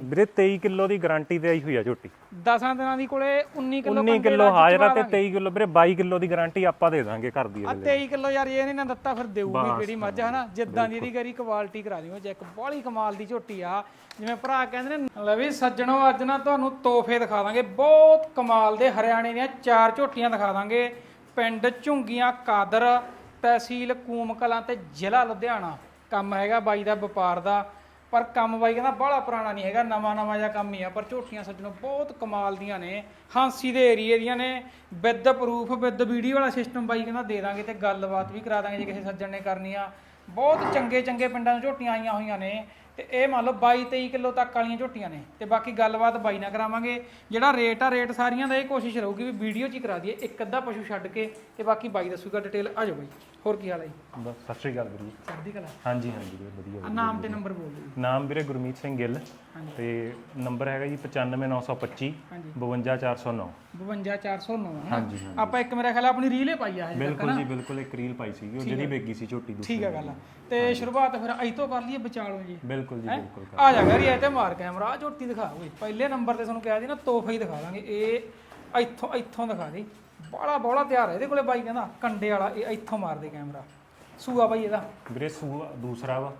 ਵੀਰੇ 23 ਕਿਲੋ ਦੀ ਗਾਰੰਟੀ ਤੇ ਆਈ ਹੋਈ ਆ ਝੋਟੀ। 10 ਦਿਨਾਂ ਦੀ ਕੋਲੇ 19 ਕਿਲੋ 19 ਕਿਲੋ ਹਾਜ਼ਰ ਆ ਤੇ 23 ਕਿਲੋ ਵੀਰੇ 22 ਕਿਲੋ ਦੀ ਗਾਰੰਟੀ ਆਪਾਂ ਦੇ ਦਾਂਗੇ ਘਰ ਦੀ ਆ 23 ਕਿਲੋ ਯਾਰ ਇਹ ਨਹੀਂ ਨਾ ਦਿੱਤਾ ਫਿਰ ਦੇਊਗੀ ਕਿਹੜੀ ਮੱਝ ਹਨਾ? ਜਿੱਦਾਂ ਦੀ ਇਹਦੀ ਕਰੀ ਕੁਆਲਿਟੀ ਕਰਾ ਦਿਓ ਚੈੱਕ ਬਾਹਲੀ ਕਮਾਲ ਦੀ ਝੋਟੀ ਆ। ਜਿਵੇਂ ਭਰਾ ਕਹਿੰਦੇ ਨੇ ਲੈ ਵੀ ਸੱਜਣੋ ਅੱਜ ਨਾ ਤੁਹਾਨੂੰ ਤੋਹਫੇ ਦਿਖਾ ਦਾਂਗੇ। ਬਹੁਤ ਕਮਾਲ ਦੇ ਹਰਿਆਣੇ ਦੀਆਂ ਚਾਰ ਝੋਟੀਆਂ ਦਿਖਾ ਦਾਂਗੇ। ਪਿੰਡ ਝੁੰਗੀਆਂ ਕਾਦਰ ਤਹਿਸੀਲ ਕੂਮ ਕਲਾਂ ਤੇ ਜ਼ਿਲ੍ਹਾ ਲੁਧਿਆਣਾ। ਕੰਮ ਹੈਗਾ ਬਾਈ ਦਾ ਵਪਾਰ ਦਾ। ਪਰ ਕੰਮ ਬਾਈ ਕਹਿੰਦਾ ਬਾਹਲਾ ਪੁਰਾਣਾ ਨਹੀਂ ਹੈਗਾ, ਨਵਾਂ ਨਵਾਂ ਜਿਹਾ ਕੰਮ ਹੀ ਆ, ਪਰ ਝੋਟੀਆਂ ਸੱਜਣੋ ਬਹੁਤ ਕਮਾਲ ਦੀਆਂ ਨੇ। ਹਾਂਸੀ ਦੇ ਏਰੀਏ ਦੀਆਂ ਨੇ ਵਿਦ ਪ੍ਰੂਫ ਵਿਦ ਵੀਡੀਓ ਵਾਲਾ ਸਿਸਟਮ ਬਾਈ ਕਹਿੰਦਾ ਦੇ ਦਾਂਗੇ ਤੇ ਗੱਲਬਾਤ ਵੀ ਕਰਾ ਦਾਂਗੇ ਜੇ ਕਿਸੇ ਸੱਜਣ ਨੇ ਕਰਨੀ ਆ। ਬਹੁਤ ਚੰਗੇ ਚੰਗੇ ਪਿੰਡਾਂ ਤੋਂ ਝੋਟੀਆਂ ਆਈਆਂ ਹੋਈਆਂ ਨੇ ਤੇ ਇਹ ਮੰਨ ਲਓ 22 23 ਕਿਲੋ ਤੱਕ ਵਾਲੀਆਂ ਝੋਟੀਆਂ ਨੇ ਤੇ ਬਾਕੀ ਗੱਲਬਾਤ ਬਾਈ ਨਾਲ ਕਰਾਵਾਂਗੇ। ਜਿਹੜਾ ਰੇਟ ਆ ਰੇਟ ਸਾਰੀਆਂ ਦਾ ਇਹ ਕੋਸ਼ਿਸ਼ ਰਹੂਗੀ ਵੀ ਵੀਡੀਓ 'ਚ ਹੀ ਕਰਾ ਦਈਏ, ਇੱਕ ਅੱਧਾ ਪਸ਼ੂ ਛੱਡ ਕੇ ਤੇ ਬਾਕੀ ਬਾਈ ਦੱਸੂਗਾ ਡਿਟੇਲ ਆ ਜਾਓ ਬਾਈ। ਹੋਰ ਕੀ ਹਾਲ ਹੈ? ਜੀ ਬਸ ਸਤਿ ਸ਼੍ਰੀ ਅਕਾਲ ਵੀਰੇ ਜੀ। ਚੜ੍ਹਦੀ ਕਲਾ। ਹਾਂਜੀ ਹਾਂਜੀ ਵੀਰੇ ਵਧੀਆ ਆ ਨਾਮ ਤੇ ਨੰਬਰ ਬੋਲ ਦਿਓ। ਨਾਮ ਵੀਰੇ ਗੁਰਮੀਤ ਸਿੰਘ ਗਿੱਲ। ਤੇ ਨੰਬਰ ਹੈਗਾ ਜੀ 95925 ਹਾਂਜੀ। 52409 52409 ਹਨਾ ਹਾਂਜੀ ਹਾਂ ਆਪਾਂ ਇੱਕ ਮੇਰੇ ਖਿਆਲ ਆਪਣੀ ਰੀਲੇ ਪਾਈ ਆ ਹਜੇ ਤੱਕ ਬਿਲਕੁਲ ਜੀ ਬਿਲਕੁਲ ਇੱਕ ਰੀਲ ਪਾਈ ਸੀਗੀ ਉਹ ਜਿਹੜੀ ਵੇਗੀ ਸੀ ਝੋਟੀ ਦੂਸਰੀ ਠੀਕ ਆ ਗੱਲ ਤੇ ਸ਼ੁਰੂਆਤ ਫਿਰ ਅਜ ਤੋਂ ਕਰ ਲਈਏ ਵਿਚਾਲੋ ਜੀ। ਬਿਲਕੁਲ ਜੀ ਬਿਲਕੁਲ ਆ ਜਾ ਗਰੀ ਤੇ ਮਾਰ ਕੈਮਰਾ ਆਹ ਝੋਟੀ ਦਿਖਾ ਓਏ। ਪਹਿਲੇ ਨੰਬਰ ਤੇ ਤੁਹਾਨੂੰ ਕਿਹਾ ਸੀ ਨਾ ਤੋਹਫਾ ਹੀ ਦਿਖਾ ਦਾਂਗੇ। ਇਹ ਇੱਥੋਂ ਇੱਥੋਂ ਦਿਖਾ ਦੇ। ਬਾਲਾ ਬੋਲਾ ਤਿਆਰ ਹੈ ਇਹਦੇ ਕੋਲੇ ਬਾਈ ਕਹਿੰਦਾ ਕੰਡੇ ਵਾਲਾ ਇਹ ਇੱਥੋਂ ਮਾਰ ਦੇ ਕੈਮਰਾ। ਸੂਆ ਬਾਈ ਇਹਦਾ। ਵੀਰੇ ਸੂਆ ਦੂਸਰਾ ਵਾ।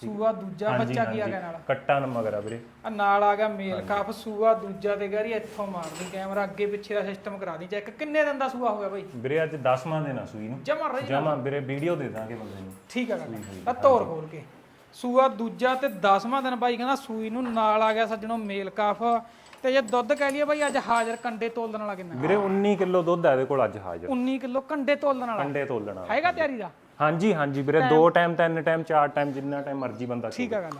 ਸੂਆ ਦੂਜਾ ਹਾਂਜੀ, ਬੱਚਾ ਕੀ ਆ ਹਾਂਜੀ। ਗਿਆ ਨਾਲ ਕੱਟਾ ਨੰਬਰ ਆ ਵੀਰੇ। ਆ ਨਾਲ ਆ ਗਿਆ ਮੇਲ ਕਾਫ ਸੂਆ ਦੂਜਾ ਤੇ ਗਰੀ ਇੱਥੋਂ ਮਾਰ ਦੇ ਕੈਮਰਾ ਅੱਗੇ ਪਿੱਛੇ ਦਾ ਸਿਸਟਮ ਕਰਾ ਦੀ ਚੈੱਕ ਕਿੰਨੇ ਦਿਨ ਦਾ ਸੂਆ ਹੋ ਗਿਆ ਬਾਈ? ਵੀਰੇ ਅੱਜ 10ਵਾਂ ਦਿਨ ਆ ਸੂਈ ਨੂੰ। ਜਮਾ ਰਹੀ ਜਮਾ ਵੀਰੇ ਵੀਡੀਓ ਦੇ ਦਾਂਗੇ ਬੰਦੇ ਨੂੰ। ਠੀਕ ਆ ਗੱਲ ਤਾਂ ਤੋਰ ਖੋਲ ਕੇ। ਸੂਆ ਦੂਜਾ ਤੇ 10ਵਾਂ ਦਿਨ ਬਾਈ ਕਹਿੰਦਾ ਸੂਈ ਨੂੰ ਨਾਲ ਆ ਗਿਆ ਸੱਜਣੋ ਮੇਲ ਕਾਫ। ਤੇ ਜੇ ਦੁੱਧ ਕਹਿ ਲਈਏ ਬਾਈ ਅੱਜ ਹਾਜ਼ਰ ਕੰਡੇ ਤੋਲਣ ਵਾਲਾ ਕਿੰਨਾ? ਵੀਰੇ 19 ਕਿਲੋ ਦੁੱਧ ਆ ਇਹਦੇ ਕੋਲ ਅੱਜ ਹਾਜ਼ਰ। 19 ਕਿਲੋ ਕੰਡੇ ਤੋਲਣ ਵਾਲਾ। ਕੰਡੇ ਤੋਲਣਾ ਹੈਗਾ ਤਿਆਰੀ ਦਾ? ਹਾਂਜੀ ਹਾਂਜੀ ਵੀਰੇ ਦੋ ਟਾਈਮ ਤਿੰਨ ਟਾਈਮ ਚਾਰ ਟਾਈਮ ਜਿੰਨਾ ਟਾਈਮ ਮਰਜ਼ੀ ਬੰਦਾ ਠੀਕ ਆ ਗੱਲ।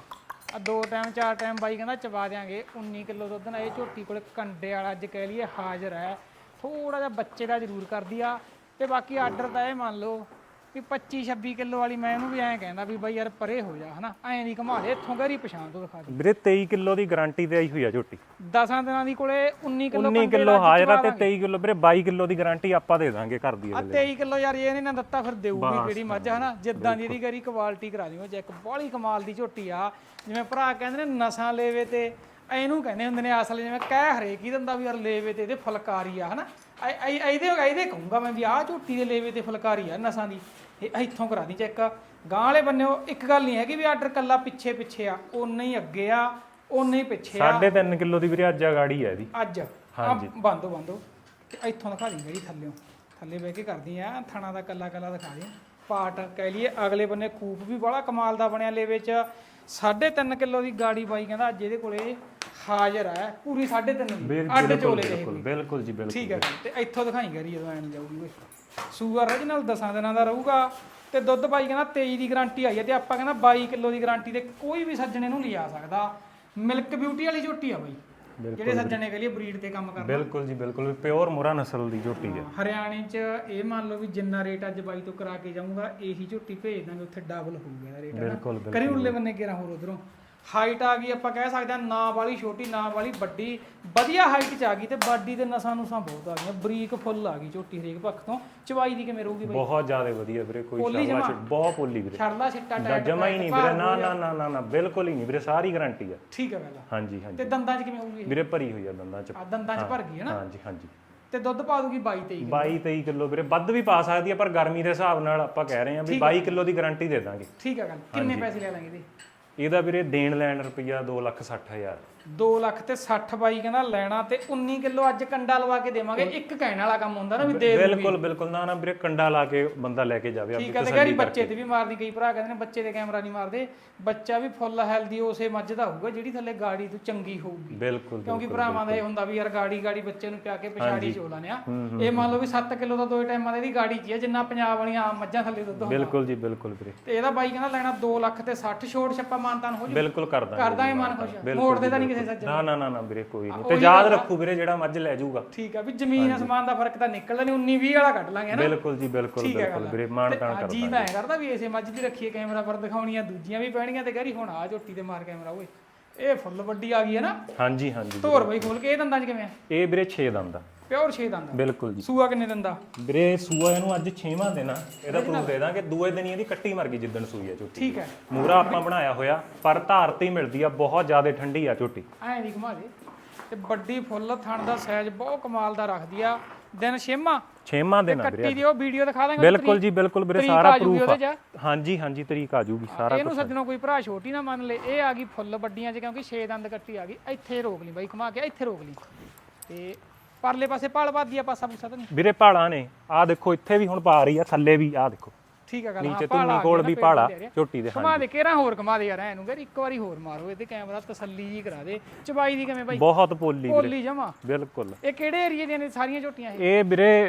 ਆ ਦੋ ਟਾਈਮ ਚਾਰ ਟਾਈਮ ਬਾਈ ਕਹਿੰਦਾ ਚਵਾ ਦਿਆਂਗੇ। 19 ਕਿਲੋ ਦੁੱਧ ਨਾਲ ਇਹ ਝੋਟੀ ਕੋਲ ਕੰਡੇ ਵਾਲਾ ਅੱਜ ਕਹਿ ਲਈਏ ਹਾਜ਼ਰ ਹੈ। ਥੋੜਾ ਜਿਹਾ ਬੱਚੇ ਦਾ ਜ਼ਰੂਰ ਕਰਦੀ ਆ। ਤੇ ਬਾਕੀ ਆਰਡਰ ਤਾਂ ਇਹ ਮੰਨ ਲਓ ਵੀ 25 26 ਕਿਲੋ ਵਾਲੀ ਮੈਂ ਇਹਨੂੰ ਵੀ ਐਂ ਕਹਿੰਦਾ ਵੀ ਬਾਈ ਯਾਰ ਪਰੇ ਹੋ ਜਾ ਹਨਾ? ਐਂ ਨਹੀਂ ਘੁਮਾ ਦੇ ਇੱਥੋਂ ਗਰੀ ਪਛਾਣ ਤੋਂ ਦਿਖਾ ਦੇ। ਵੀਰੇ 23 ਕਿਲੋ ਦੀ ਗਾਰੰਟੀ ਤੇ ਆਈ ਹੋਈ ਆ ਝੋਟੀ। 10 ਦਿਨਾਂ ਦੀ ਕੋਲੇ 19 ਕਿਲੋ 19 ਕਿਲੋ ਹਾਜ਼ਰ ਆ ਤੇ 23 ਕਿਲੋ ਵੀਰੇ 22 ਕਿਲੋ ਦੀ ਗਾਰੰਟੀ ਆਪਾਂ ਦੇ ਦਾਂਗੇ ਘਰ ਦੀ ਆ 23 ਕਿਲੋ ਯਾਰ ਇਹ ਨਹੀਂ ਨਾ ਦਿੱਤਾ ਫਿਰ ਦੇਊਗੀ ਕਿਹੜੀ ਮੱਝ ਹਨਾ? ਜਿੱਦਾਂ ਦੀ ਇਹਦੀ ਕਰੀ ਕੁਆਲਿਟੀ ਕਰਾ ਦਿਓ ਚੈੱਕ ਬਾਹਲੀ ਕਮਾਲ ਦੀ ਝੋਟੀ ਆ ਜਿਵੇਂ ਭਰਾ ਕਹਿੰਦੇ ਨੇ ਨਸਾਂ ਲੈਵੇ ਤੇ ਇਹਨੂੰ ਕਹਿੰਦੇ ਹੁੰਦੇ ਨੇ ਅਸਲ ਜਿਵੇਂ ਕਹਿ ਹਰੇਕ ਹੀ ਦਿੰਦਾ ਵੀ ਯਾਰ ਲੈਵੇ ਤੇ ਇਹਦੇ ਫੁਲਕਾਰੀ ਆ ਹਨਾ? ਐ- ਇਹਦੇ ਇਹਦੇ ਕਹੂੰਗਾ ਮੈਂ ਵੀ ਆਹ ਝੋਟੀ ਦੇ ਲੈਵੇ ਤੇ ਫੁਲਕਾਰੀ ਆ ਨਸਾਂ ਦੀ। ਇਹ ਇੱਥੋਂ ਕਰਾ ਦੀ ਚੈੱਕ। ਗਾਂ ਵਾਲੇ ਬੰਨਿਓ ਇੱਕ ਗੱਲ ਨਹੀਂ ਹੈਗੀ ਵੀ ਆਰਡਰ ਕੱਲਾ ਪਿੱਛੇ ਪਿੱਛੇ ਆ ਉਨਾ ਹੀ ਅੱਗੇ ਆ ਉਨਾ ਹੀ ਪਿੱਛੇ ਆ। 3.5 ਕਿਲੋ ਦੀ ਵੀਰੇ ਅੱਜ ਆ ਗਾੜੀ ਆ ਇਹਦੀ। ਅੱਜ। ਹਾਂਜੀ। ਬੰਦੋ ਬੰਦੋ ਤੇ ਇੱਥੋਂ ਦਿਖਾ ਦੀ ਜਿਹੜੀ ਥੱਲਿਓਂ ਥੱਲੇ ਬਹਿ ਕੇ ਕਰਦੀ ਆ ਥਣਾ ਦਾ ਕੱਲਾ ਕੱਲਾ ਦਿਖਾ ਦੇ ਪਾਰਟ ਕਹਿ ਲਈਏ ਅਗਲੇ ਬੰਨੇ ਕੂਪ ਵੀ ਬੜਾ ਕਮਾਲ ਦਾ ਬਣਿਆ ਲੈ ਵਿੱਚ 3.5 ਕਿਲੋ ਦੀ ਗਾੜੀ ਬਾਈ ਕਹਿੰਦਾ ਅੱਜ ਇਹਦੇ ਕੋਲੇ ਹਾਜ਼ਰ ਹੈ ਪੂਰੀ 3.5 ਦੀ ਬਿਲ- ਅੱਡ ਬਿਲਕੁਲ ਚੋਲੇ ਦੇ ਬਿਲਕੁਲ ਬਿਲਕੁਲ ਜੀ ਬਿਲਕੁਲ ਠੀਕ ਹੈ ਤੇ ਇੱਥੋਂ ਦਿਖਾਈ ਕਰੀ ਜਦੋਂ ਐਂ ਜਾਊਗੀ ਓਏ ਸੂਆ origignal ਦਸਾਂ ਦਿਨਾਂ ਦਾ ਰਹੂਗਾ ਤੇ ਦੁੱਧ ਬਾਈ ਕਹਿੰਦਾ 23 ਦੀ ਗਾਰੰਟੀ ਆਈ ਹੈ ਤੇ ਆਪਾਂ ਕਹਿੰਦਾ 22 ਕਿਲੋ ਦੀ ਗਾਰੰਟੀ ਤੇ ਕੋਈ ਵੀ ਸੱਜਣੇ ਨੂੰ ਲਿਆ ਸਕਦਾ। ਮਿਲਕ ਬਿਊਟੀ ਵਾਲੀ ਝੋਟੀ ਆ ਬਾਈ। ਜਿਹੜੇ ਸੱਜਣੇ ਨੇ ਕਹ ਲਈ ਬਰੀਡ ਤੇ ਕੰਮ ਕਰਨਾ। ਬਿਲਕੁਲ ਜੀ ਬਿਲਕੁਲ ਪਿਓਰ ਮੁਰਾ ਨਸਲ ਦੀ ਝੋਟੀ ਹੈ। ਹਰਿਆਣੇ 'ਚ ਇਹ ਮੰਨ ਲਓ ਵੀ ਜਿੰਨਾ ਰੇਟ ਅੱਜ ਬਾਈ ਤੋਂ ਕਰਾ ਕੇ ਜਾਊਂਗਾ ਇਹੀ ਝੋਟੀ ਭੇਜ ਦਾਂਗੇ ਉੱਥੇ ਡਬਲ ਹੋਊਗਾ ਰੇਟ ਬਿਲਕੁਲ ਕਰੀ ਉਰਲੇ ਬੰਨੇ ਕਿਹੜਾ ਹੋਰ ਉਧਰੋਂ। ਹਾਈਟ ਆ ਗਈ ਆਪਾਂ ਕਹਿ ਸਕਦੇ ਹਾਂ ਨਾ ਵਾਲੀ ਛੋਟੀ ਨਾ ਵਾਲੀ ਵੱਡੀ ਵਧੀਆ ਹਾਈਟ 'ਚ ਆ ਗਈ ਤੇ ਬਾਡੀ ਦੇ ਨਸਾਂ ਨੂਸਾਂ ਬਹੁਤ ਆ ਗਈਆਂ ਬਰੀਕ ਫੁੱਲ ਆ ਗਈ ਝੋਟੀ ਹਰੇਕ ਪੱਖ ਤੋਂ ਚਵਾਈ ਦੀ ਕਿਵੇਂ ਰਹੂਗੀ ਬਾਈ? ਬਹੁਤ ਜ਼ਿਆਦਾ ਵਧੀਆ ਵੀਰੇ ਕੋਈ ਪੋਲੀ ਸ਼ਰਮਾ ਜਮਾਂ? ਚ ਬਹੁਤ ਪੋਲੀ ਵੀਰੇ। ਛੜਲਾ ਛਿੱਟਾ ਟਾਈਟ ਜਮਾ ਹੀ ਨਹੀਂ ਵੀਰੇ ਨਾ ਨਾ ਨਾ ਨਾ ਨਾ ਬਿਲਕੁਲ ਹੀ ਨਹੀਂ ਵੀਰੇ ਸਾਰੀ ਗਾਰੰਟੀ ਆ। ਠੀਕ ਹੈ ਪਹਿਲਾਂ ਹਾਂਜੀ ਹਾਂਜੀ। ਤੇ ਦੰਦਾਂ 'ਚ ਕਿਵੇਂ ਹੋਊਗੀ ਵੀਰੇ ਭਰੀ ਹੋਈ ਆ ਦੰਦਾਂ ਚ। ਆ ਦੰਦਾਂ 'ਚ ਭਰ ਗਈ ਹੈ ਨਾ? ਹਾਂਜੀ ਹਾਂਜੀ। ਤੇ ਦੁੱਧ ਪਾ ਦੂਗੀ 22 23 22 23 ਕਿਲੋ ਵੀਰੇ ਵੱਧ ਵੀ ਪਾ ਸਕਦੀ ਆ ਪਰ ਗਰਮੀ ਦੇ ਹਿਸਾਬ ਨਾਲ ਆਪਾਂ ਕਹਿ ਰਹੇ ਹਾਂ ਵੀ 22 ਕਿਲੋ ਦੀ ਗਾਰੰਟੀ ਦੇ ਦਾਂਗੇ। ਠੀਕ ਹੈ ਗੱਲ। ਕਿੰਨੇ ਪੈਸੇ ਲੈ ਲਾਂਗੇ ਇਹਦੇ? ਇਹਦਾ ਵੀਰੇ ਦੇਣ ਲੈਣ ਰੁਪਈਆ 2 ਲੱਖ 60 ਹਜ਼ਾਰ। 2 ਲੱਖ ਤੇ 60 ਬਾਈ ਕਹਿੰਦਾ ਲੈਣਾ ਤੇ 19 ਕਿਲੋ ਅੱਜ ਕੰਡਾ ਲਵਾ ਕੇ ਦੇਵਾਂਗੇ। ਇੱਕ ਕਹਿਣ ਵਾਲਾ ਕੰਮ ਹੁੰਦਾ ਨਾ ਵੀ ਦੇ ਬਿਲਕੁਲ ਬਿਲਕੁਲ। ਨਾ ਨਾ ਵੀਰੇ ਕੰਡਾ ਲਾ ਕੇ ਬੰਦਾ ਲੈ ਕੇ ਜਾਵੇ। ਠੀਕ ਹੈ ਤੇ ਗਾੜੀ ਬੱਚੇ ਤੇ ਵੀ ਮਾਰਦੀ ਕਈ ਭਰਾ ਕਹਿੰਦੇ ਨੇ ਬੱਚੇ ਦੇ ਕੈਮਰਾ ਨਹੀਂ ਮਾਰਦੇ। ਬੱਚਾ ਵੀ ਫੁੱਲ ਹੈਲਦੀ ਉਸੇ ਮੱਝ ਦਾ ਹੋਊਗਾ ਜਿਹੜੀ ਥੱਲੇ ਗਾੜੀ ਤੋਂ ਚੰਗੀ ਹੋਊਗੀ। ਬਿਲਕੁਲ ਕਿਉਂਕਿ ਭਰਾਵਾਂ ਦਾ ਇਹ ਹੁੰਦਾ ਵੀ ਯਾਰ ਗਾੜੀ ਗਾੜੀ ਬੱਚੇ ਨੂੰ ਪਿਆ ਕੇ ਪਛਾੜੀ ਚੋਲਾ ਨੇ ਆ। ਇਹ ਮੰਨ ਲਓ ਵੀ 7 ਕਿਲੋ ਦਾ ਦੋ ਟਾਈਮਾਂ ਦੀ ਗਾੜੀ ਚ ਹੀ ਜਿੰਨਾ ਪੰਜਾਬ ਵਾਲੀਆਂ ਆਮ ਮੱਝਾਂ ਥੱਲੇ ਦੁੱਧ ਹੁੰਦਾ। ਬਿਲਕੁਲ ਜੀ ਬਿਲਕੁਲ ਵੀਰੇ। ਤੇ ਇਹਦਾ ਬਾਈ ਕਹਿੰਦਾ ਲੈਣਾ 2 ਲੱਖ ਤੇ 60 ਛੋਟ ਛੱਪਾ ਮਾਨਤਾਨ ਹੋ ਜੂ। ਬਿਲਕੁਲ ਕਰ ਦਾਂਗੇ ਕਰਦਾ ਇਹ ਮਨ ਖੁਸ਼। ਮੋੜਦੇ ਤਾਂ ਨਹੀਂ ਕਿਸੇ ਸੱਜਣ ਨਾ ਨਾ ਨਾ ਨਾ ਵੀਰੇ ਕੋਈ ਨਹੀਂ। ਤੇ ਯਾਦ ਰੱਖੂ ਵੀਰੇ ਜਿਹੜਾ ਮੱਝ ਲੈ ਜਾਊਗਾ। ਠੀਕ ਆ ਵੀ ਜ਼ਮੀਨ ਅਸਮਾਨ ਦਾ ਫ਼ਰਕ ਤਾਂ ਨਿਕਲਦਾ ਨਹੀਂ 19 20 ਵਾਲਾ ਕੱਢ ਲਾਂਗੇ ਨਾ। ਬਿਲਕੁਲ ਜੀ ਬਿਲਕੁਲ ਬਿਲਕੁਲ ਵੀਰੇ ਮਾਣ ਤਾਣ ਕਰ ਜੀ ਤਾਂ ਐ ਕਰਦਾ ਵੀ ਇਸੇ ਮੱਝ ਦੀ ਰੱਖੀਏ ਕੈਮਰਾ ਪਰ ਦਿਖਾਉਣੀਆਂ ਦੂਜੀਆਂ ਵੀ ਪੈਣਗੀਆਂ ਤੇ ਗਰੀ ਹੁਣ ਆ ਝੋਟੀ ਤੇ ਮਾਰ ਕੈਮਰਾ ਓਏ। ਇਹ ਫੁੱਲ ਵੱਡੀ ਆ ਗਈ ਹੈ ਨਾ। ਹਾਂਜੀ ਹਾਂਜੀ ਧੋਰ ਬਈ ਖੋਲ ਕੇ ਇਹ ਦੰਦਾਂ 'ਚ ਕਿਵੇਂ ਆ? ਇਹ ਵੀਰੇ 6 ਦੰਦ ਆ। ਪਿਓਰ 6 ਦੰਦ ਬਿਲਕੁਲ ਜੀ। ਸੂਆ ਕਿੰਨੇ ਦਿੰਦਾ ਵੀਰੇ ਸੂਆ ਇਹਨੂੰ ਅੱਜ 6ਵਾਂ ਦਿਨ ਆ। ਇਹਦਾ ਪ੍ਰੂਫ ਦੇ ਦਾਂਗੇ। ਦੂਏ ਦਿਨ ਹੀ ਇਹਦੀ ਕੱਟੀ ਮਰ ਗਈ ਜਿੱਦਣ ਸੂਈ ਆ ਝੋਟੀ ਠੀਕ ਹੈ। ਮੂਰਾ ਆਪਾਂ ਬਣਾਇਆ ਹੋਇਆ ਪਰ ਧਾਰ ਤੇ ਹੀ ਮਿਲਦੀ ਆ ਬਹੁਤ ਜ਼ਿਆਦਾ ਠੰਡੀ ਆ ਝੋਟੀ। ਐਂ ਦੀ ਘੁਮਾ ਦੇ। ਤੇ ਵੱਡੀ ਫੁੱਲ ਥਣ ਦਾ ਸਾਈਜ਼ ਬਹੁਤ ਕਮਾਲ ਦਾ ਰੱਖਦੀ ਆ। ਦਿਨ ਛੇਮਾ 6ਵਾਂ ਦਿਨ ਆ ਵੀਰੇ ਕੱਟੀ ਦੀ ਉਹ ਵੀਡੀਓ ਦਿਖਾ ਦਾਂਗੇ ਬਿਲਕੁਲ ਜੀ ਬਿਲਕੁਲ ਵੀਰੇ ਤਰੀਕ ਸਾਰਾ ਆ ਜੂਗੀ ਪ੍ਰੂਫ ਉਹਦੇ ਆ। ਚ। ਹਾਂਜੀ ਹਾਂਜੀ ਤਰੀਕ ਆ ਜੂਗੀ ਸਾਰਾ ਇਹਨੂੰ ਸੱਜਣੋ ਕੋਈ ਭਰਾ ਛੋਟੀ ਨਾ ਮੰਨ ਲੇ। ਇਹ ਆ ਗਈ ਫੁੱਲ ਵੱਡੀਆਂ ਚ ਕਿਉਂਕਿ 6 ਦੰਦ ਕੱਟੀ ਆ ਗਈ। ਇੱਥੇ ਰੋਕ ਲਈ ਬਾਈ ਘੁਮਾ ਕੇ ਇੱਥੇ ਰੋਕ ਲਈ। ਤੇ ਪਰਲੇ ਪਾਸੇ ਭਾਲ ਪਾਦੀ ਆ ਪਾਸਾ ਪੂਸਾ ਤਾਂ ਨਹੀਂ। ਵੀਰੇ ਭਾਲਾਂ ਨੇ, ਆਹ ਦੇਖੋ, ਇੱਥੇ ਵੀ ਹੁਣ ਪਾ ਰਹੀ ਆ, ਥੱਲੇ ਵੀ, ਆਹ ਦੇਖੋ। ਠੀਕ ਆ ਗੱਲ ਨੀਚੇ ਹਾਂ, ਧੁੰਨੀ ਕੋਲ ਵੀ ਰਿਹਾ। ਝੋਟੀ ਦੇ ਘੁਮਾ ਦੇ ਕੇਰਾ ਹੋਰ ਘੁਮਾ ਦੇ ਯਾਰ ਇਹਨੂੰ ਕਰ ਇੱਕ ਵਾਰੀ ਹੋਰ ਮਾਰੋ ਇਹਦੇ ਕੈਮਰਾ ਤਸੱਲੀ ਜੀ ਕਰਾ ਦੇ। ਚਬਾਈ ਦੀ ਕਿਵੇਂ ਬਾਈ? ਬਹੁਤ ਪੋਲੀ ਪੋਲੀ ਜਮਾ। ਬਿਲਕੁਲ। ਇਹ ਕਿਹੜੇ ਏਰੀਏ ਦੀਆਂ ਨੇ ਸਾਰੀਆਂ ਝੋਟੀਆਂ ਇਹ? ਇਹ ਵੀਰੇ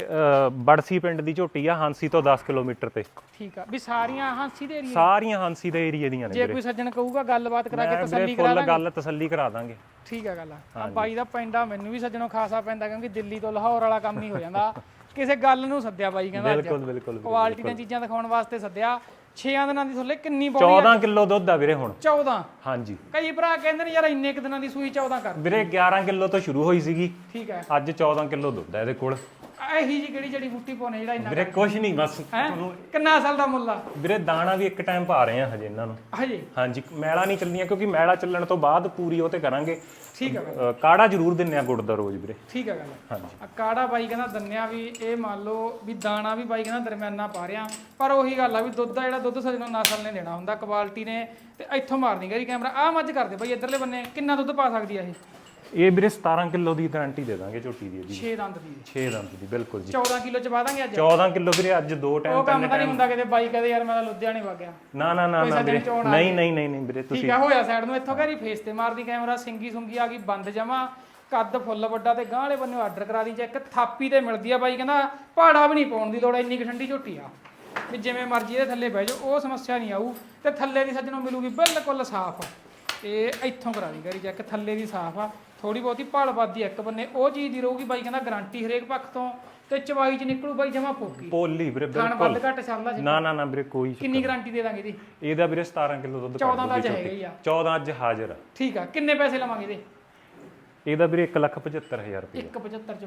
ਬੜਸੀ ਪਿੰਡ ਦੀ ਝੋਟੀ ਆ ਹਾਂਸੀ ਤੋਂ 10 ਕਿਲੋਮੀਟਰ ਤੇ। ਠੀਕ ਆ ਵੀ ਸਾਰੀਆਂ ਹਾਂਸੀ ਦੇ ਏਰੀਏ ਸਾਰੀਆਂ ਹਾਂਸੀ ਦੇ ਏਰੀਏ ਦੀਆਂ ਨੇ ਜੇ ਕੋਈ ਸੱਜਣ ਕਹੂਗਾ ਗੱਲਬਾਤ ਕਰਾ ਕੇ ਤਸੱਲੀ ਕਰਾ ਦਾਂਗੇ ਗੱਲ ਤਸੱਲੀ ਕਰਾ ਦਾਂਗੇ। ਠੀਕ ਆ ਗੱਲ ਆ। ਬਾਈ ਦਾ ਪੈਂਡਾ ਮੈਨੂੰ ਵੀ ਸੱਜਣੋਂ ਖਾਸਾ ਪੈਂਦਾ ਕਿਉਂਕਿ ਦਿੱਲੀ ਤੋਂ ਲਾਹੌਰ ਵਾਲਾ ਕੰਮ ਨਹੀਂ ਹੋ ਜਾਂਦਾ। ਕਿਸੇ ਗੱਲ ਨੂੰ ਸੱਦਿਆ ਬਾਈ ਕਹਿੰਦਾ ਅੱਜ। ਬਿਲਕੁਲ ਬਿਲਕੁਲ। ਕੁਆਲਿਟੀ ਦੀਆਂ ਚੀਜ਼ਾਂ ਦਿਖਾਉਣ ਵਾਸਤੇ ਸੱਦਿਆ। 6 ਦਿਨਾਂ ਦੀ ਥੱਲੇ ਕਿੰਨੀ ਬੋਲੀ 14 ਕਿਲੋ ਦੁੱਧ ਆ ਵੀਰੇ ਹੁਣ। 14 ਹਾਂਜੀ। ਕਈ ਭਰਾ ਕਹਿੰਦੇ ਨੇ ਯਾਰ ਇੰਨੇ ਕੁ ਦਿਨਾਂ ਦੀ ਸੂਈ 14 ਕਰ। ਵੀਰੇ 11 ਕਿਲੋ ਤੋਂ ਸ਼ੁਰੂ ਹੋਈ ਸੀਗੀ। ਠੀਕ ਹੈ। ਅੱਜ 14 ਕਿਲੋ ਦੁੱਧ ਆ ਇਹਦੇ ਕੋਲ। ਇਹੀ ਜੀ ਕਿਹੜੀ ਜੜੀ ਬੂਟੀ ਪਾਉਣੇ ਜਿਹੜਾ ਇੰਨਾ ਵੀਰੇ ਕੁਛ ਨਹੀਂ ਬਸ ਹੈ? ਤੁਹਾਨੂੰ ਕਿੰਨਾ ਸਾਲ ਦਾ ਮੁੱਲ ਆ? ਵੀਰੇ ਦਾਣਾ ਵੀ ਇੱਕ ਟਾਈਮ ਪਾ ਰਹੇ ਆ ਹਜੇ ਇਹਨਾਂ ਨੂੰ। ਹਜੇ? ਹਾਂਜੀ ਮੈਲਾ ਨਹੀਂ ਚੱਲਣੀਆਂ ਕਿਉਂਕਿ ਮੈਲਾ ਚੱਲਣ ਤੋਂ ਬਾਅਦ ਪੂਰੀ ਉਹ ਤੇ ਕਰਾਂਗੇ। ਠੀਕ ਹੈ ਅ, ਕਾੜਾ ਜ਼ਰੂਰ ਦਿੰਨੇ ਆ ਗੁੜ ਦਾ ਰੋਜ਼ ਵੀਰੇ। ਠੀਕ ਹੈ ਗੱਲ। ਹਾਂਜੀ। ਆ ਕਾੜਾ ਬਾਈ ਕਹਿੰਦਾ ਦੰਨਿਆ ਵੀ ਇਹ ਮੰਨ ਲਓ ਵੀ ਦਾਣਾ ਵੀ ਬਾਈ ਕਹਿੰਦਾ ਦਰਮਿਆਨਾ ਪਾ ਰਿਆ ਪਰ ਉਹੀ ਗੱਲ ਆ ਵੀ ਦੁੱਧ ਦਾ ਜਿਹੜਾ ਦੁੱਧ ਸਜਣੋਂ ਨਸਲ ਨੇ ਦੇਣਾ ਹੁੰਦਾ ਕੁਆਲਿਟੀ ਨੇ ਤੇ ਇੱਥੋਂ ਮਾਰਨੀ ਗਰੀ ਕੈਮਰਾ ਆ ਮੱਝ ਕਰਦੇ ਬਾਈ ਇਧਰਲੇ ਬੰਨੇ ਕਿੰਨਾ ਦੁੱਧ ਪਾ ਸਕਦੀ ਆ ਇਹ? ਇਹ ਵੀਰੇ 17 ਕਿਲੋ ਦੀ ਗਾਰੰਟੀ ਦੇ ਦਾਂਗੇ ਝੋਟੀ ਦੀ ਇਹਦੀ। 6 ਦੰਦ ਦੀ। 6 ਦੰਦ ਦੀ ਬਿਲਕੁਲ ਜੀ। 14 ਕਿਲੋ ਚ ਪਾ ਦਾਂਗੇ ਅੱਜ? 14 ਕਿਲੋ ਵੀਰੇ ਅੱਜ ਦੋ ਉਹ ਟਾਈਮ ਕੰਮ ਤਾਂ ਨਹੀਂ ਹੁੰਦਾ ਕਿਤੇ ਬਾਈ ਕਹਦੇ ਯਾਰ ਮੈਂ ਤਾਂ ਲੁਧਿਆਣੇ ਵਗ ਗਿਆ। ਨਾ ਨਾ ਨਾ ਨਾ ਵੀਰੇ। ਚੋਣ ਆ ਨਹੀਂ ਨਹੀਂ ਨਹੀਂ ਨਹੀਂ ਵੀਰੇ ਤੁਸੀਂ ਆ ਹੋਇਆ ਸਾਈਡ ਨੂੰ ਇੱਥੋਂ ਘਰੀ ਫੇਸ ਤੇ ਮਾਰਦੀ ਕੈਮਰਾ ਸਿੰਗੀ ਸੁੰਗੀ ਆ ਗਈ ਬੰਦ ਜਮਾ। ਕੱਦ ਫੁੱਲ ਵੱਡਾ ਤੇ ਗਾਂ ਵਾਲੇ ਬੰਨੇ ਆਰਡਰ ਕਰਾ ਦੀ ਚੈੱਕ ਥਾਪੀ ਤੇ ਮਿਲਦੀ ਆ ਬਾਈ ਕਹਿੰਦਾ ਪਹਾੜਾ ਵੀ ਨਹੀਂ ਪਾਉਣ ਦੀ ਲੋੜ ਇੰਨੀ ਕੁ ਠੰਡੀ ਝੋਟੀ ਆ। ਵੀ ਜਿਵੇਂ ਮਰਜ਼ੀ ਇਹਦੇ ਥੱਲੇ ਬਹਿ ਜਾਓ ਉਹ ਸਮੱਸਿਆ ਨਹੀਂ ਆਊ ਤੇ ਥੱਲੇ ਦੀ ਸੱਜਣੋਂ ਮਿਲੂਗੀ ਬਿਲਕੁਲ ਸਾਫ਼। ਤੇ ਇੱਥੋਂ ਕਰਾ ਦੀ ਘਰੀ ਚੈੱਕ ਥੱਲੇ ਦੀ ਸਾਫ਼ ਆ। ਥੋੜੀ ਬਹੁਤੀ ਭਾਲ ਵੱਧਦੀ ਇੱਕ ਬੰਨੇ। ਉਹ ਚੀਜ਼ ਦੀ ਰਹੂਗੀ ਬਾਈ ਕਹਿੰਦਾ ਗਾਰੰਟੀ ਹਰੇਕ ਪੱਖ ਤੋਂ। ਤੇ ਚਵਾਈ ਚ ਨਿਕਲੂ ਬਾਈ ਜਮਾ ਫੋਕੀ ਪੋਲੀ ਵੀਰੇ ਖਾਣ ਬਿਲਕੁਲ। ਵੱਧ ਘੱਟ ਚੱਲਦਾ ਜੀ ਨਾ ਨਾ ਨਾ ਵੀਰੇ ਕੋਈ ਕਿੰਨੀ ਗਾਰੰਟੀ ਦੇ ਦਾਂਗੇ ਇਹਦੀ ਇਹਦਾ ਵੀਰੇ 17 ਕਿਲੋ ਦੁੱਧ 14 ਦਾ ਹੈਗਾ ਹੀ ਆ। 14 ਅੱਜ ਹਾਜ਼ਰ ਆ। ਠੀਕ ਆ। ਕਿੰਨੇ ਪੈਸੇ ਲਵਾਂਗੇ ਇਹਦੇ? ਇਹਦਾ ਵੀਰੇ 175000 ਰੁਪਏ। 175 ਚ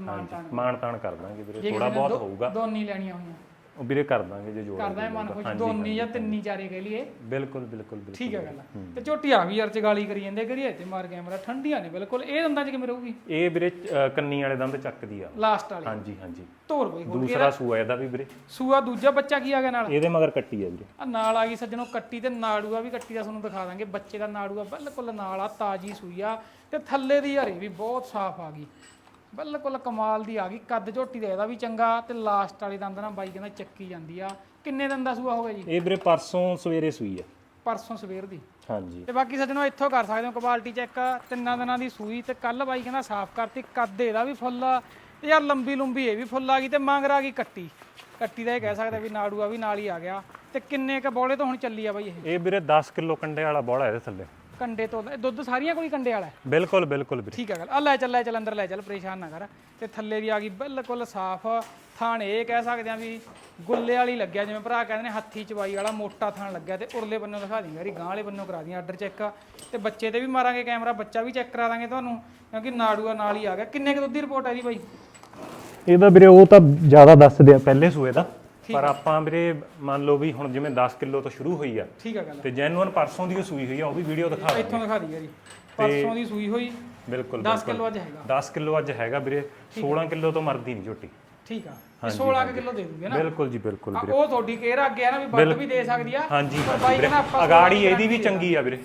ਮਾਨ ਤਾਨ। ਕਰ ਦਾਂਗੇ ਵੀਰੇ। ਜੇ ਥੋੜਾ ਬਹੁਤ ਹੋਊਗਾ। ਦੋਨੀ ਲੈਣੀਆਂ ਹੋਈਆਂ। ਉਹ ਵੀਰੇ ਕਰ ਦਾਂਗੇ ਜੇ ਜੋੜ ਕਰਦਾ ਹੈ ਮਨ ਖੁਸ਼ ਦੋਨੀ ਜਾਂ ਤਿੰਨੀ ਚਾਰੇ ਕਹਿ ਲਈਏ। ਬਿਲਕੁਲ ਬਿਲਕੁਲ ਬਿਲਕੁਲ। ਠੀਕ ਹੈ ਗੱਲ ਤੇ ਝੋਟੀ ਆ ਵੀ ਯਾਰ ਚ ਗਾਲੀ ਕਰੀ ਜਾਂਦੇ ਕਰੀਏ ਤੇ ਮਾਰ ਕੈਮਰਾ। ਠੰਡੀਆਂ ਨੇ ਬਿਲਕੁਲ। ਇਹ ਦੰਦਾਂ ਚ ਕਿਵੇਂ ਰਹੂਗੀ? ਇਹ ਵੀਰੇ ਕੰਨੀ ਵਾਲੇ ਦੰਦ ਚੱਕਦੀ ਆ। ਲਾਸਟ ਵਾਲੀ। ਹਾਂਜੀ ਹਾਂਜੀ। ਧੋਰ ਬਈ ਹੋਰ ਦੂਸਰਾ ਸੂਆ ਇਹਦਾ ਵੀ ਵੀਰੇ। ਸੂਆ ਦੂਜਾ ਬੱਚਾ ਕੀ ਆ ਗਿਆ ਨਾਲ? ਇਹਦੇ ਮਗਰ ਕੱਟੀ ਆ ਵੀਰੇ। ਆ ਨਾਲ ਆ ਗਈ ਸੱਜਣੋ ਕੱਟੀ ਤੇ ਨਾੜੂਆ ਵੀ ਕੱਟੀ ਦਾ ਤੁਹਾਨੂੰ ਦਿਖਾ ਦਾਂਗੇ। ਬੱਚੇ ਦਾ ਨਾੜੂਆ ਬਿਲਕੁਲ ਨਾਲ ਆ ਤਾਜੀ ਸੂਈ ਆ। ਤੇ ਥੱਲੇ ਦੀ ਹਰੀ ਵੀ ਬਹੁਤ ਸਾਫ਼ ਆ ਗਈ। ਬਿਲਕੁਲ ਕਮਾਲ ਦੀ ਆ ਗਈ। ਕੱਦ ਝੋਟੀ ਦਾ ਇਹਦਾ ਵੀ ਚੰਗਾ ਤੇ ਲਾਸਟ ਵਾਲੇ ਦੰਦ ਨਾਲ ਬਾਈ ਕਹਿੰਦਾ ਚੱਕੀ ਜਾਂਦੀ ਆ। ਕਿੰਨੇ ਦਿਨ ਦਾ ਸੂਆ ਹੋਵੇ ਜੀ? ਇਹ ਵੀਰੇ ਪਰਸੋਂ ਸਵੇਰੇ ਸੂਈ ਆ। ਪਰਸੋਂ ਸਵੇਰ ਦੀ। ਹਾਂਜੀ। ਤੇ ਬਾਕੀ ਸੱਜਣੋ ਇੱਥੋਂ ਕਰ ਸਕਦੇ ਹੋ ਕੁਆਲਿਟੀ ਚੈੱਕ ਤਿੰਨਾਂ ਦਿਨਾਂ ਦੀ ਸੂਈ ਤੇ ਕੱਲ ਬਾਈ ਕਹਿੰਦਾ ਸਾਫ਼ ਕਰਤੀ। ਕੱਦ ਇਹਦਾ ਵੀ ਫੁੱਲ ਆ ਤੇ ਯਾਰ ਲੰਬੀ ਲੰਬੀ ਇਹ ਵੀ ਫੁੱਲ ਆ ਗਈ ਤੇ ਮੰਗ ਰਾ ਗਈ ਕੱਟੀ। ਕੱਟੀ ਦਾ ਇਹ ਕਹਿ ਸਕਦੇ ਵੀ ਨਾੜੂਆ ਵੀ ਨਾਲ ਹੀ ਆ ਗਿਆ। ਤੇ ਕਿੰਨੇ ਕ ਬੋਲੇ ਤੋਂ ਹੁਣ ਚੱਲੀ ਆ ਬਾਈ ਇਹ? ਇਹ ਵੀਰੇ 10 ਕਿਲੋ ਕੰਡੇ ਵਾਲਾ ਬੋਲਾ ਇਹਦੇ ਥੱਲੇ। ਕੰਡੇ ਤੋਂ ਇਹ ਦੁੱਧ ਸਾਰੀਆਂ ਕੋਈ ਕੰਡੇ ਵਾਲਾ ਹੈ। ਬਿਲਕੁਲ ਬਿਲਕੁਲ ਵੀਰੇ। ਠੀਕ ਹੈ ਗੱਲ। ਆ ਲੈ ਚੱਲ ਲੈ ਚੱਲ ਅੰਦਰ ਲੈ ਚੱਲ ਪਰੇਸ਼ਾਨ ਨਾ ਕਰ। ਤੇ ਥੱਲੇ ਦੀ ਆ ਗਈ ਬਿਲਕੁਲ ਸਾਫ਼। ਥਾਣ ਇਹ ਕਹਿ ਸਕਦੇ ਆ ਵੀ ਗੁੱਲੇ ਵਾਲੀ ਲੱਗਿਆ ਜਿਵੇਂ ਭਰਾ ਕਹਿੰਦੇ ਨੇ ਹੱਥੀ ਚਵਾਈ ਵਾਲਾ ਮੋਟਾ ਥਾਣ ਲੱਗਿਆ ਤੇ ਉਰਲੇ ਬੰਨੋਂ ਦਿਖਾ ਦੀ ਮੇਰੀ ਗਾਂ ਵਾਲੇ ਬੰਨੋਂ ਕਰਾ ਦੀ ਆਰਡਰ ਚੈੱਕ ਤੇ ਬੱਚੇ ਤੇ ਵੀ ਮਾਰਾਂਗੇ ਕੈਮਰਾ ਬੱਚਾ ਵੀ ਚੈੱਕ ਕਰਾ ਦਾਂਗੇ ਤੁਹਾਨੂੰ ਕਿਉਂਕਿ ਨਾੜੂਆ ਨਾਲ ਹੀ ਆ ਗਿਆ। ਕਿੰਨੇ ਕੁ ਦੁੱਧ ਦੀ ਰਿਪੋਰਟ ਹੈ ਜੀ ਬਾਈ? ਇਹਦਾ ਵੀਰੇ ਉਹ ਤਾਂ ਜ਼ਿਆਦਾ ਦੱਸਦੇ ਆ ਪਹਿਲੇ ਸੂਏ ਦਾ। ਪਰ ਆਪਾਂ ਵੀਰੇ ਮੰਨ ਲਓ ਵੀ ਹੁਣ ਜਿਵੇਂ 10 ਕਿਲੋ ਤੋਂ ਸ਼ੁਰੂ ਹੋਈ ਆ ਠੀਕ ਹੈ ਗੱਲ ਤੇ ਜੈਨੂਅਨ ਪਰਸੋਂ ਦੀ ਉਹ ਸੂਈ ਹੋਈ ਆ ਉਹ ਵੀ ਵੀਡੀਓ ਦਿਖਾ ਦਾਂਗੇ ਇੱਥੋਂ ਦਿਖਾ ਦੀ ਯਾਰੀ ਪਰਸੋਂ ਦੀ ਸੂਈ ਹੋਈ ਬਿਲਕੁਲ 10 ਕਿਲੋ ਅੱਜ ਹੈਗਾ। 10 ਕਿਲੋ ਅੱਜ ਹੈਗਾ ਵੀਰੇ 16 ਕਿਲੋ ਤੋਂ ਮਰਦੀ ਨਹੀਂ ਝੋਟੀ। ਠੀਕ ਆ। 16 ਕਿਲੋ ਦੇ ਦੂਗੇ ਨਾ। ਬਿਲਕੁਲ ਜੀ ਬਿਲਕੁਲ ਆ, ਉਹ ਤੁਹਾਡੀ ਕੇਅਰ ਅੱਗੇ ਆ ਨਾ ਵੀ ਵੱਧ ਵੀ ਦੇ ਸਕਦੀ ਆ। ਹਾਂਜੀ ਅਗਾੜੀ ਇਹਦੀ ਵੀ ਚੰਗੀ ਆ ਵੀਰੇ।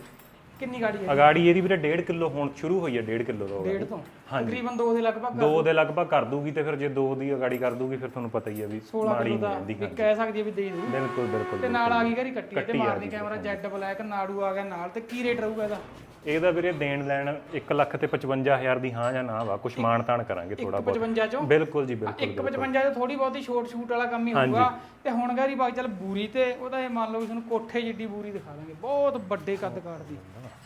ਕਿੰਨੀ ਗਾੜੀ ਹੈ? ਅਗਾੜੀ ਇਹਦੀ ਵੀਰੇ 1.5 ਕਿਲੋ ਹੁਣ ਸ਼ੁਰੂ ਹੋਈ ਆ 1.5 ਕਿਲੋ ਤੋਂ ਡੇਢ ਤੋਂ? ਤਕਰੀਬਨ 2 ਦੇ ਲਗਭਗ ਦੋ ਦੇ ਲਗਭਗ ਕਰ ਦੂਗੀ ਤੇ ਫਿਰ ਜੇ ਦੋ ਦੀ ਅਗਾੜੀ ਕਰ ਦੂਗੀ ਫਿਰ ਤੁਹਾਨੂੰ ਪਤਾ ਹੀ ਆ ਵੀ 16 ਮਾੜੀ ਕਿਲੋ ਨਹੀਂ ਦਾ ਵੀ ਕਹਿ ਸਕਦੀ ਹੈ ਵੀ ਦੇ ਦੂ। ਬਿਲਕੁਲ ਬਿਲਕੁਲ ਤੇ ਨਾਲ ਆ ਗਈ ਘਰੀ ਕੱਟੀ ਤੇ ਮਾਰਨੀ ਕੈਮਰਾ ਜੈਡ ਬਲੈਕ ਨਾੜੂ ਆ ਗਿਆ ਨਾਲ ਤੇ ਕੀ ਰੇਟ ਰਹੂਗਾ ਇਹਦਾ? ਇਹਦਾ ਵੀਰੇ ਦੇਣ ਲੈਣ 1 ਲੱਖ ਤੇ 55000 ਦੀ ਹਾਂ ਜਾਂ ਨਾ ਵਾ ਕੁਝ ਮਾਣ ਤਾਣ ਕਰਾਂਗੇ ਥੋੜਾ ਬਹੁਤ। 55 ਚੋਂ? ਬਿਲਕੁਲ ਜੀ ਬਿਲਕੁਲ 155 ਚ ਥੋੜੀ ਬਹੁਤੀ ਸ਼ੋਰਟ ਸ਼ੂਟ ਵਾਲਾ ਕੰਮ ਹੀ ਹੋਊਗਾ। ਤੇ ਹੁਣ ਗਾਰੀ ਬਾਈ ਚੱਲ ਬੂਰੀ ਤੇ ਉਹਦਾ ਇਹ ਮੰਨ ਲਓ ਤੁਹਾਨੂੰ ਕੋਠੇ ਜਿੱਡੀ ਬੂਰੀ ਦਿਖਾ ਦਾਂਗੇ ਬਹੁਤ ਵੱਡੇ ਕੱਦ ਕਾੜਦੀ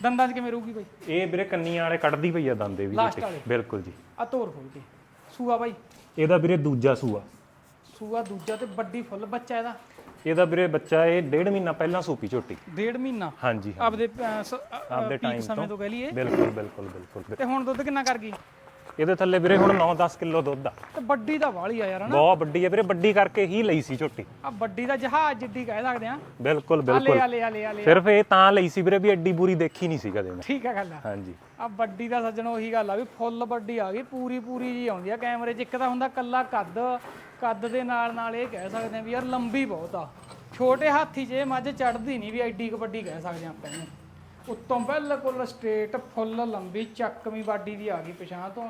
ਦੰਦਾਂ 'ਚ ਕਿਵੇਂ ਰਹੂਗੀ ਬਾਈ? ਇਹ ਵੀਰੇ ਕੰਨੀਆਂ ਵਾਲੇ ਕੱਢਦੀ ਪਈ ਆ ਦੰਦੇ ਵੀ। ਵਾਲੇ? ਬਿਲਕੁਲ ਜੀ। ਆ ਤੋਰ ਖੋਲ ਕੇ। ਸੂਆ ਬਾਈ? ਇਹਦਾ ਵੀਰੇ ਦੂਜਾ ਸੂਆ। ਸੂਆ ਦੂਜਾ ਤੇ ਵੱਡੀ ਫੁੱਲ ਬੱਚਾ ਇਹਦਾ। ਇਹਦਾ ਵੀਰੇ ਬੱਚਾ ਇਹ ਡੇਢ ਮਹੀਨਾ ਪਹਿਲਾਂ ਸੂਪੀ ਝੋਟੀ। ਡੇਢ ਮਹੀਨਾ? ਹਾਂਜੀ ਆਪਦੇ ਆਪਦੇ time ਸਮੇਂ ਤੋਂ ਕਹਿ ਲਈਏ। ਬਿਲਕੁਲ ਬਿਲਕੁਲ ਬਿਲਕੁਲ। ਤੇ ਹੁਣ ਦੁੱਧ ਕਿੰਨਾ ਕਰ ਗਈ? ਇਹਦੇ ਥੱਲੇ ਵੀਰੇ ਹੁਣ 9-10 ਕਿਲੋ ਦੁੱਧ ਆ। ਤੇ ਵੱਡੀ ਤਾਂ ਵਾਲੀ ਆ ਯਾਰ ਹਨਾ? ਬਹੁਤ ਵੱਡੀ ਹੈ ਵੀਰੇ ਵੱਡੀ ਕਰਕੇ ਹੀ ਲਈ ਸੀ ਝੋਟੀ। ਆ ਵੱਡੀ ਦਾ ਜਹਾਜ਼ ਜਿੱਡੀ ਕਹਿ ਸਕਦੇ ਆ। ਬਿਲਕੁਲ ਬਿਲਕੁਲ। ਆਲੇ ਆਲੇ ਆਲੇ ਸਿਰਫ ਇਹ ਤਾਂ ਲਈ ਸੀ ਵੀਰੇ ਵੀ ਐਡੀ ਬੁਰੀ ਦੇਖੀ ਨਹੀਂ ਸੀ ਕਦੇ ਮੈਂ। ਠੀਕ ਆ ਗੱਲ ਆ। ਹਾਂਜੀ। ਆ ਵੱਡੀ ਦਾ ਸੱਜਣ ਉਹੀ ਗੱਲ ਆ ਵੀ ਫੁੱਲ ਵੱਡੀ ਆ ਗਈ ਪੂਰੀ ਪੂਰੀ ਜੀ ਆਉਂਦੀ ਆ ਕੈਮਰੇ 'ਚ। ਇੱਕ ਤਾਂ ਹੁੰਦਾ ਕੱਲਾ ਕੱਦ ਕੱਦ ਦੇ ਨਾਲ ਨਾਲ ਇਹ ਕਹਿ ਸਕਦੇ ਆ ਵੀ ਯਾਰ ਲੰਬੀ ਬਹੁਤ ਆ। ਛੋਟੇ ਹਾਥੀ 'ਚ ਇਹ ਮੱਝ ਚੜਦੀ ਨਹੀਂ ਵੀ ਐਡੀ ਕੁ ਵੱਡੀ ਕਹਿ ਸਕਦੇ ਆ ਆਪਾਂ ਇਹਨੂੰ। ਉੱਤੋਂ ਬਿਲਕੁਲ ਸਟ੍ਰੇਟ ਫੁੱਲ ਲੰਬੀ ਚੱਕਵੀਂ ਬਾਡੀ ਦੀ ਆ ਗਈ ਪਛਾਣ ਤੋਂ।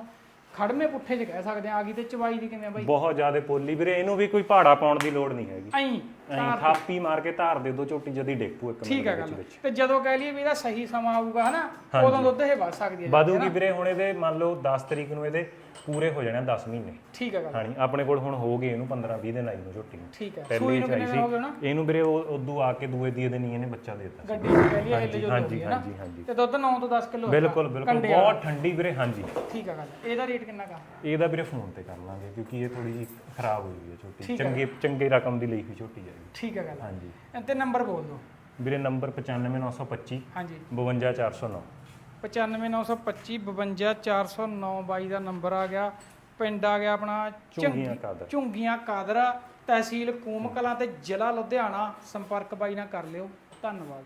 ਖੜਮੇ ਪੁੱਠੇ 'ਚ ਕਹਿ ਸਕਦੇ ਆ ਆ ਗਈ ਤੇ ਚਵਾਈ ਦੀ ਕਿਵੇਂ ਬਾਈ? ਬਹੁਤ ਜ਼ਿਆਦਾ ਪੋਲੀ ਵੀਰੇ ਇਹਨੂੰ ਵੀ ਕੋਈ ਪਹਾੜਾ ਪਾਉਣ ਦੀ ਲੋੜ ਨਹੀਂ ਹੈਗੀ। ਐਂ ਐਂ ਥਾਪੀ ਮਾਰ ਕੇ ਧਾਰ ਦੇ ਦੋ ਝੋਟੀ ਜਦੀ ਡੇਪੂ ਇੱਕ ਠੀਕ ਮਿੰਟ ਗੱਲ। ਵਿੱਚ। ਤੇ ਜਦੋਂ ਕਹਿ ਲਈਏ ਵੀ ਇਹਦਾ ਸਹੀ ਸਮਾਂ ਆਊਗਾ ਹਨਾ ਉਦੋਂ ਦੁੱਧ ਇਹ ਵੱਧ ਸਕਦੀ ਹੈ ਵਧੂਗੀ ਵੀਰੇ ਹੁਣ ਇਹਦੇ ਮੰਨ ਲਓ 10 ਤਰੀਕ ਨੂੰ ਇਹਦੇ ਪੂਰੇ ਹੋ ਜਾਣੇ 10 ਮਹੀਨੇ। ਠੀਕ ਆ ਗੱਲ। ਹਾਂਜੀ ਆਪਣੇ ਕੋਲ ਹੁਣ ਹੋ ਗਏ ਇਹਨੂੰ 15 20 ਦਿਨ ਆਈ ਨੂੰ ਝੋਟੀ ਨੂੰ। ਠੀਕ ਪਹਿਲੇ ਸੂਈ ਹੀ ਨੂੰ ਕਿੰਨੇ ਹੋ ਗਏ ਨਾ ਇਹਨੂੰ ਵੀਰੇ ਉਦੋਂ ਆ ਕੇ ਦੂਏ ਦੀ ਦਿਨ ਹੀ ਇਹਨੇ ਬੱਚਾ ਦੇ ਦਿੱਤਾ ਗੱਡੀ ਕਹਿ ਲਈਏ ਹਿੱਲ ਜੋ ਹਾਂਜੀ ਹੈ ਹਾਂਜੀ ਹਾਂਜੀ। ਤੇ ਦੁੱਧ 9 ਤੋਂ 10 ਕਿਲੋ ਬਿਲਕੁਲ ਬਿਲਕੁਲ। ਬਹੁਤ ਠੰਡੀ ਵੀਰੇ ਹਾਂਜੀ। ਠੀਕ ਆ ਗੱਲ। ਇਹਦਾ ਰੇਟ ਕਿੰਨਾ ਕਾ ਇਹਦਾ ਵੀਰੇ ਫੋਨ ਤੇ ਕਰ ਲਾਂਗੇ ਕਿਉਂਕਿ ਇਹ ਥੋੜੀ ਜਿਹੀ ਖਰਾਬ ਹੋਈ ਹੋਈ ਹੈ ਝੋਟੀ। ਚੰਗੇ ਚੰਗੇ ਰਕਮ ਦੀ ਲਈ ਹੋਈ ਝੋਟੀ ਹੈ। ਇਹ। ਠੀਕ ਆ ਗੱਲ। ਹਾਂਜੀ। ਤੇ ਨੰਬਰ ਬੋਲ ਦਿਓ। ਵੀਰੇ ਨੰਬਰ 95925 ਹਾਂਜੀ। 52409 95925 52409 ਬਾਈ ਦਾ ਨੰਬਰ ਆ ਗਿਆ। ਪਿੰਡ ਆ ਗਿਆ ਆਪਣਾ ਝੁੰਗੀਆਂ ਕਾਦਰ। ਝੁੰਗੀਆਂ ਕਾਦਰਾ। ਤਹਿਸੀਲ ਕੂਮ ਕਲਾਂ ਤੇ ਜ਼ਿਲ੍ਹਾ ਲੁਧਿਆਣਾ। ਸੰਪਰਕ ਬਾਈ ਨਾਲ ਕਰ ਲਿਓ। ਧੰਨਵਾਦ।